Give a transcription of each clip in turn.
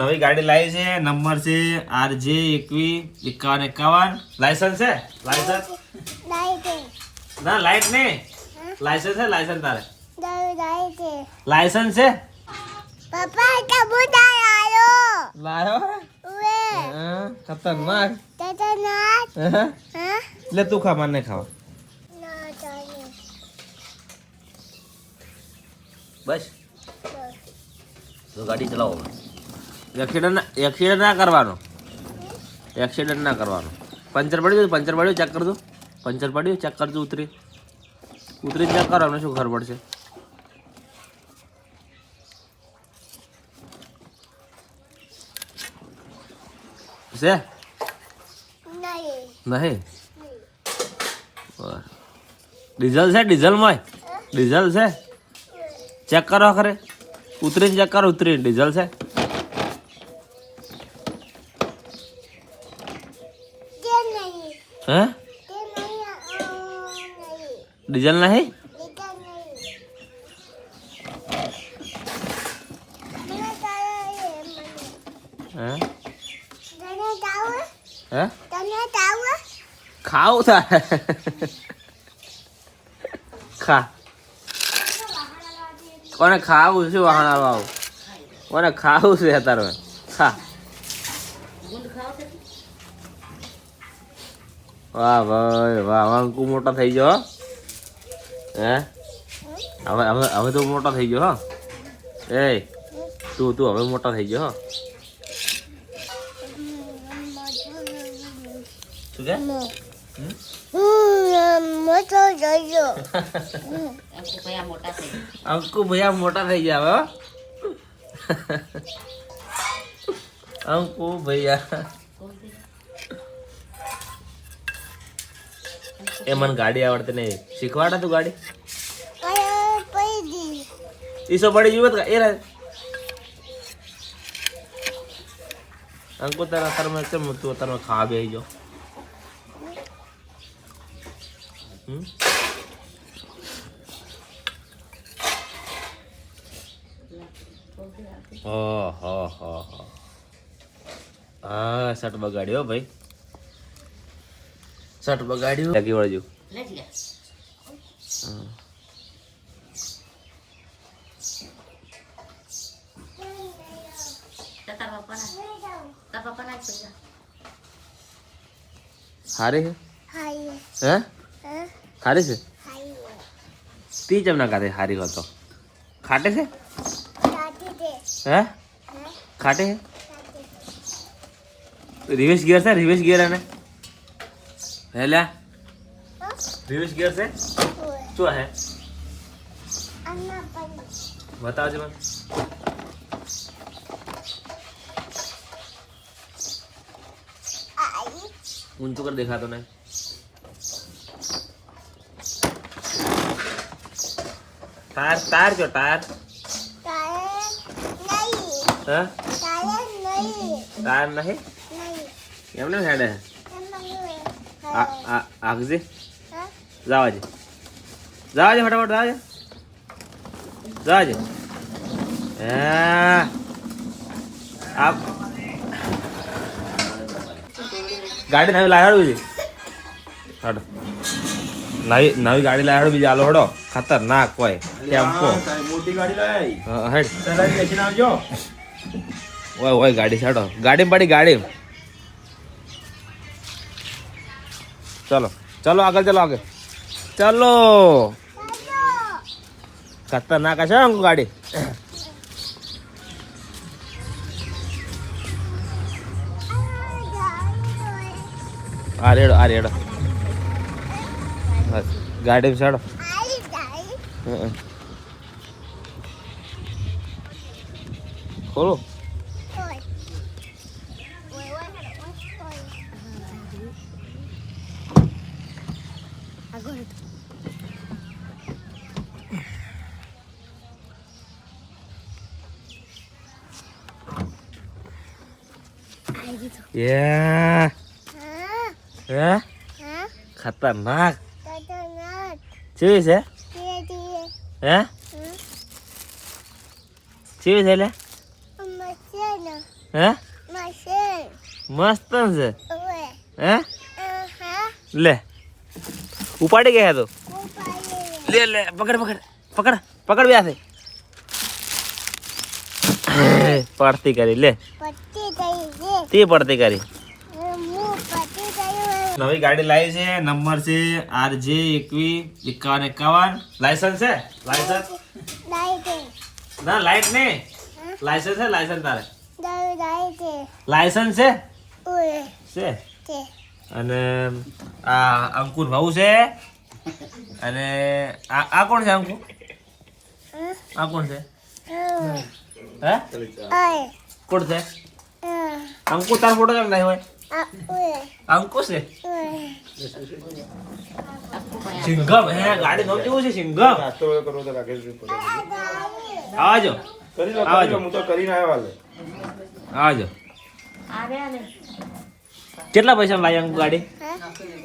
નવી ગાડી લાવી છે. નંબર છે આર જે એકવી એકાવન એકાવન. લાયસન્સ છે? લાયસન્સ ના લાઈટ નહીં. લાયસન્સ છે? લાયસન્સ તારે. લાયસન્સ છે? પપ્પા કબૂતર આવ્યો લાયો ઉવે. હા, ખતરનાક. તતનાથ હા? હા. લે તું ખા મને ખાવા. ના બસ. તો ગાડી ચલાવો. એક્સિડન્ટ એક્સિડન્ટ ના કરવાનો. એક્સિડન્ટ ના કરવાનો. પંચર પડ્યું પંચર પડ્યું ચેક કરજો. પંચર પડ્યું ચેક કરજો ઉતરી. ઉતરી ચેક કરો, અમને શું ખબર પડશે? છે નહીં. ડીઝલ છે ડીઝલમાં ડીઝલ છે. ચેક કરો ખરે. ઉતરીને ચેક કરો, ઉતરીને. ડીઝલ છે તે નહીં હે? ડીઝલ નહીં? તારે ખાવું થાય ખા. કોને ખાવું છે વાહણા વાવ કોને ખાવું છે અત્યારે? ખા. વાહ ભાઈ વાહ હવે અંકુ મોટા થઈ ગયો હો. હે હવે હવે હવે તો મોટા થઈ ગયો હો એ તું તું હવે મોટા થઈ ગયો હો શું કે મોટો જોયો અંકુ ભૈયા મોટા થઈ ગયા હવે હો. અંકુ ભૈયા એ મને ગાડી આવડતી નહીં. શીખવાડે તું ગાડી? ઈસો પડી જીવત એ રહે અંકુ તારા તારમાં કેમ તું તારમાં ખાવા બેસી જાઓ હમ? ઓહો, હો હો. હા, શર્ટ બગાડ્યો ભાઈ. શર્ટ બગાડ્યું લાગી વળજો હમ. હારી છે હાય હે હા હારી છે હાય તી ચમ ના કાઢે હારી હતો ખાટે છે સાથી દે હે હા ખાટે છે સાથી રિવેશ ગિયર છે રિવેશ ગિયર એને હે લ્યા હા રિવેશ ગિયર છે ઓય શું હે અન્ના પણ બતાવજો મને આઈ ઊંચું કર દેખાતો નહીં ટાયર ટાયર કયો ટાયર તારે નહીં હે તારે નહીં ટાયર નહીં નહીં એમને હેડે હે એમાં આ આ આગજે હા? જાવાજે. જાવાજે ફટાફટ જાવાજે. જાવાજે. હે. આપ ગાડી નવી લાવ્યાડું છે. હડો. નવી નવી ગાડી લાવ્યાડું બીજી આલો હડો. ખતરનાક હોય. ટેમ્પો. મોટી ગાડી લાવી હેડ ઓય ઓય ગાડી છાડો ગાડી પડી ગાડી. ચલો. ચલો આગળ ચલો આગળ. ચલો. ખતરનાક છે અંકુ ગાડી. આ રેડો આ રેડો. બસ, ગાડી હં. ખોલો ઓય ઓય ઓય ઓય આગળ આઈ દીધું યા હા ખતરનાક ચેવી છે હે ચેવી છે લે હે મસ્ત છે હે લે ઉપાડી ગયા તો લે લે પકડ પકડ પકડ પકડ વ્યાસે પડતી કરી લે છે તે પડતી કરી. નવી ગાડી લાવી છે નંબર છે આર જે એકવી એકાવન એકાવન. લાયસન્સ છે? લાયસન્સ ના લાઈટ નહીં. લાયસન્સ છે લાયસન્સ તારે. લાયસન્સ છે? છે. અને આ અંકુર ભાઉ છે. અને આ આ કોણ છે અંકુર? આ કોણ છે? હે? કોણ છે? અંકુ તાર ફોટો કેમ નહીં હોય? અંકુ છે? સિંગમ હે ગાડી નામ કેવું છે સિંગમ નાસ્તો કરવો તો રાકેશ આવજો. કરી કરી લો હું તો કરીને આવ્યો હાલે. આવજો. કેટલા પૈસા લાવી અંકુ ગાડી?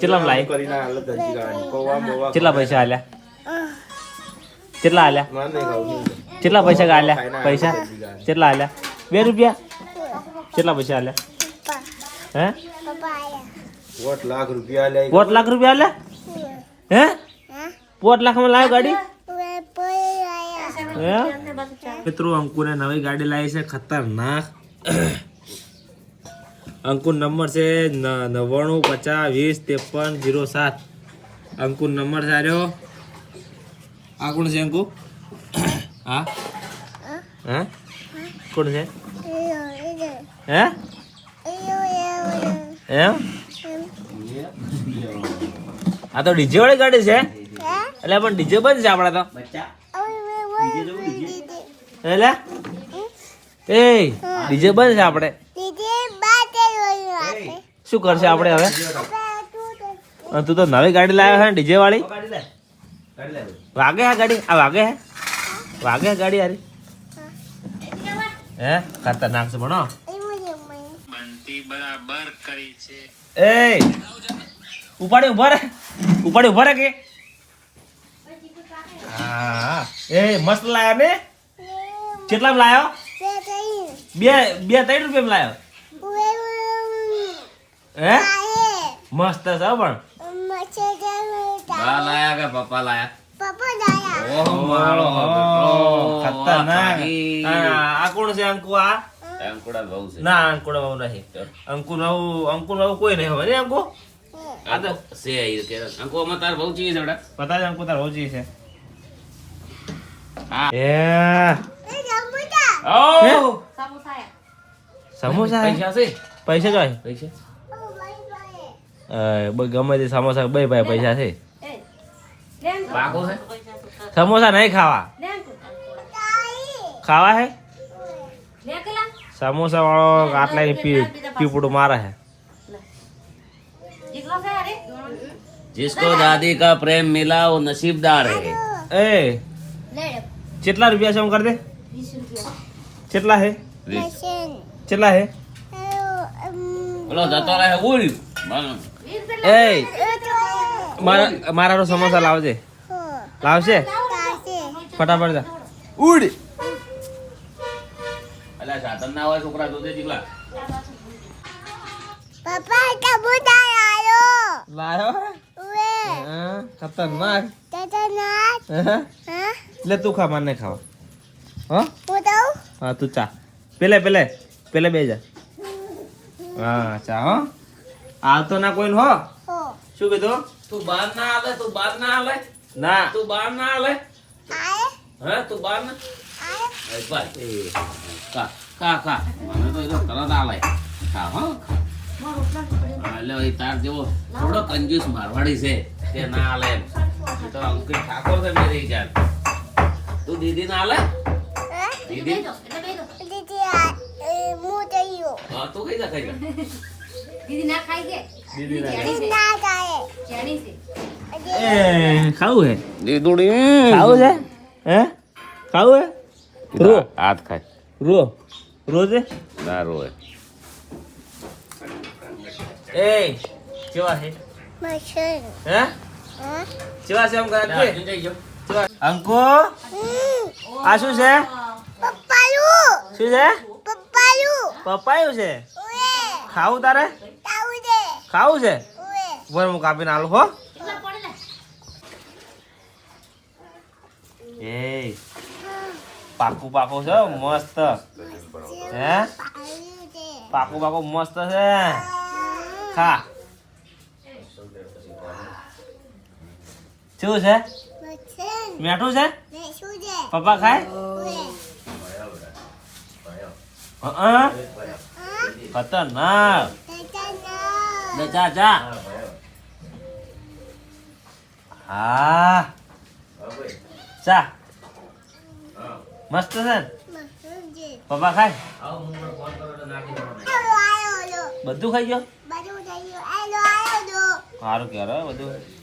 કેટલા લાવી? કરીને હાલે ધરતી ગાડી કોવા બોવા કેટલા પૈસા આલ્યા કેટલા આલ્યા? કેટલા પૈસા ગાલ્યા પૈસા? કેટલા આલ્યા? બે રૂપિયા? કેટલા પૈસા આલ્યા હે? પોટ લાખ રૂપિયા લે પોટ લાખ રૂપિયા આલ્યા હે? પોટ લાખમાં લાવ્યો ગાડી? મિત્રો અંકુને નવી ગાડી લાવી છે ખતરનાક. અંકુર નંબર છે નવ્વાણું પચાસ વીસ ત્રેપન જીરો સાત. અંકુર નંબર છે આર્યો આ કોણ છે અંકુ? હા? હા? કોણ છે? હે? એમ આ તો ડીજે વાળી ગાડી છે? એટલે પણ ડીજે બંધ છે આપણા તો. એટલે? એ ડીજે બંધ છે આપણે. શું કરશે આપણે હવે? તું તો નવી ગાડી લાવ્યો છે ડીજે વાળી? વાગે હા ગાડી? આ વાગે હે? વાગે ગાડી હારી? હે? ખતરનાક છે ભણો. એ ઉપાડી ઊભા રે. ઉપાડી ઊભા કે. હા એ મસ્ત લાયા ને? કેટલા લાયો? બે બે ત્રણ રૂપિયા લાયો. હે? મસ્ત છે હો પણ. બા લાયા કે પપ્પા લાયા? ખતરનાક. આ આ કોણ છે અંકુ આ? અંકુડા બહુ છે. ના અંકુ બહુ નહીં. અંકુ નવું અંકુ નવું કોઈ નહીં હવે અંકુ? આ તો છે કે અંકુ અમાર તાર બહુ ચીજ છે પતા જ અંકુ તાર હોજી છે. હા. એ. એ ઓ સમોસા? પૈસા છે? પૈસા જોઈ પૈસા? ગમે તે સમોસા બે ભાઈ પૈસા છે. સમોસા નહીં ખાવા. ખાવા હે? સમોસા વાળો આટલા પીપડું મારે હે જિસકો દાદી કા પ્રેમ મિલા વો નસીબદાર હે એ કેટલા રૂપિયા છે હું કર દે કેટલા હે કેટલા હે ઓલો જતો રહે ઉડી એ મારા મારા સમોસા લાવજે લાવશે ફટાફટ જા ઉડી સાતન ના હોય છોકરા જોતે ચીકલા. પપ્પા કબૂતર આયો. લાયો? વે હા, ખતરનાક. તતનાથ હા? હા. લે તું ખા મને ખાવ. હા? હું ઉદો હા તું ચા. પેલે પેલે પેલે બે જા. હા ચા હો. આવતો ના કોઈ હો. હો. શું કીધું? તું બહાર ના આવે તું બહાર ના આવે ના. તું બહાર ના આવે હે તું બહાર ના ખા ખા ખા મને તો એ તો તરત આલે ખા હો એટલે એ તાર જેવો થોડો કંજૂસ મારવાડી છે? તે ના આલે તો અંકિત ઠાકોર છે? મેરી જાન તું દીદી ના આલે હે? દીદી તું કઈ જા કઈ દીદી ના દીદી ના જાય એ ખાવું હે દીદુડી ખાવું છે? હે ખાવું હે રો. હાથ ખાય. રો. રોજે ના રોય એ. કેવા છે? મશીન હે? કેવા છે એમ કરે અંકો? આ શું છે? પપ્પાયું શું છે? પપ્પાયું પપાયું છે ખાવું તારે? ખાવું છે? ઉપર હું કાપીને આલું હો એ પાકું પાકું છે મસ્ત. હે? પાકું પાકું મસ્ત છે. ખા. શું છે? મીઠું છે? પપ્પા ખાય? હ? ખતરનાક. જા જા. હા. ચા મસ્ત છે? ને? પપ્પા ખાય? બધું ખાઈ ગયો? સારું કહેવાય બધું.